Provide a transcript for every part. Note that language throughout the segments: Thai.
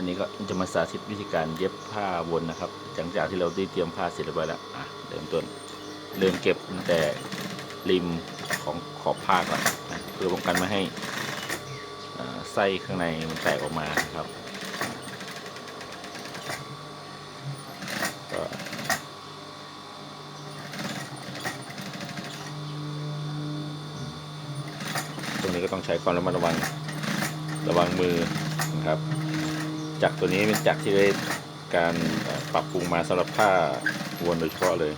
วันนี้ก็จะมาสาธิตวิธีการเย็บผ้าวนนะครับหลังจากที่เราได้เตรียมผ้าเสร็จเรียบร้อยแล้วอะเริ่มต้นเริ่มเก็บตั้งแต่ริมของขอบผ้าก่อนนะเพื่อป้องกันไม่ให้ไส้ข้างในมันแตกออกมาครับก็ตรงนี้ก็ต้องใช้ความระมัดระวังระวังมือนะครับ จักรตัวนี้เป็นจักรที่ได้การปรับปรุงมาสำหรับผ้าวนโดยเฉพาะเลย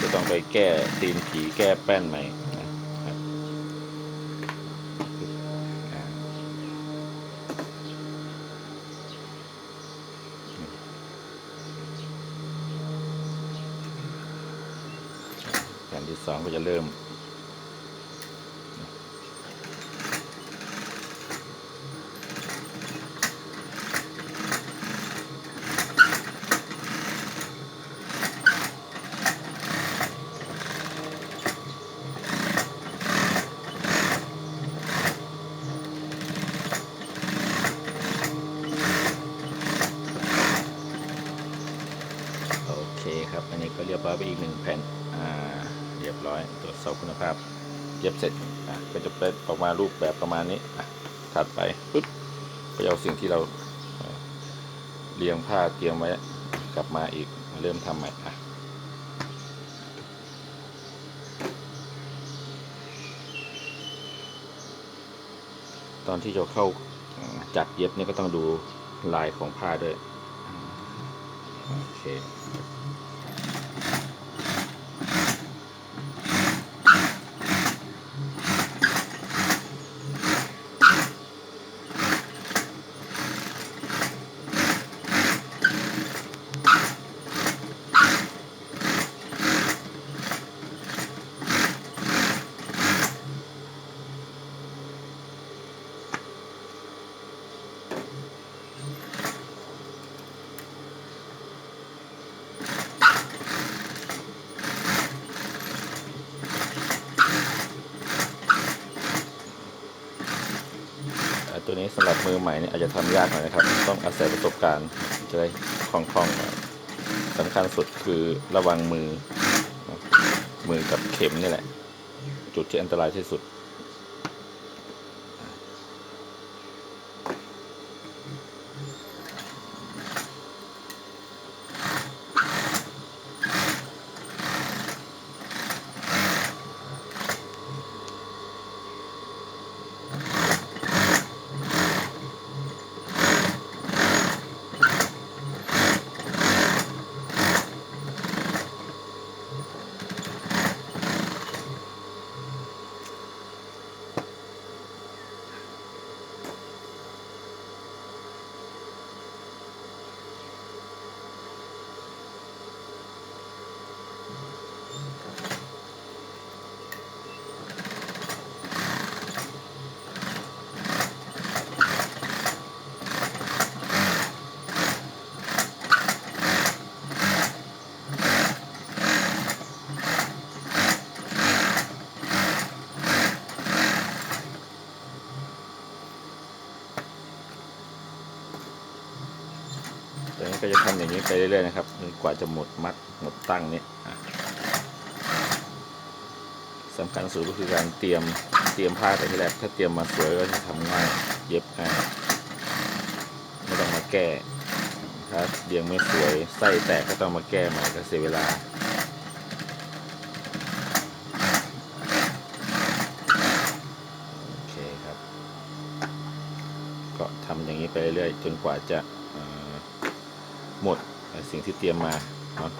จะต้องไปแก้ตีนผีแก้แป้นใหม่แผ่นที่สองก็จะเริ่ม โอเคครับ อันนี้ ก็เรียบร้อยไปอีกหนึ่งแผ่นอ่าเรียบร้อยตรวจสอบคุณภาพเย็บเสร็จอะก็จะเป็นออกมารูปแบบประมาณนี้อะถัดไปปุ๊บก็จะเอาสิ่งที่เราเรียงผ้าเตรียมไว้กลับมาอีกมาเริ่มทำใหม่อะตอนที่จะเข้าจัดเย็บเนี่ยก็ต้องดูลายของผ้าด้วย โอเค ตัวนี้สำหรับมือใหม่เนี่ยอาจจะทำยากหน่อยนะครับ ต้องอาศัยประสบการณ์จะได้คล่องๆหน่อยสำคัญสุดคือระวังมือ มือกับเข็มนี่แหละ จุดที่อันตรายที่สุด จากนั้ก็จะทำอย่างนี้ไปเรื่อยๆนะครับจนกว่าจะหมดมัดหมดตั้งนี้อะสำคัญสุดก็คือการเตรียมเตรียมผ้าแต่ที่แรกถ้าเตรียมมาสวยก็จะทำง่ายเย็บง่ายไม่ต้องมาแก้ถ้าเรียงไม่สวยไส้แตกก็ต้องมาแก้ใหม่ก็เสียเวลาโอเคครับก็ทำอย่างนี้ไปเรื่อยๆจนกว่าจะ หมดสิ่งที่เตรียมมาเนาะ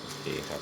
โอเคครับ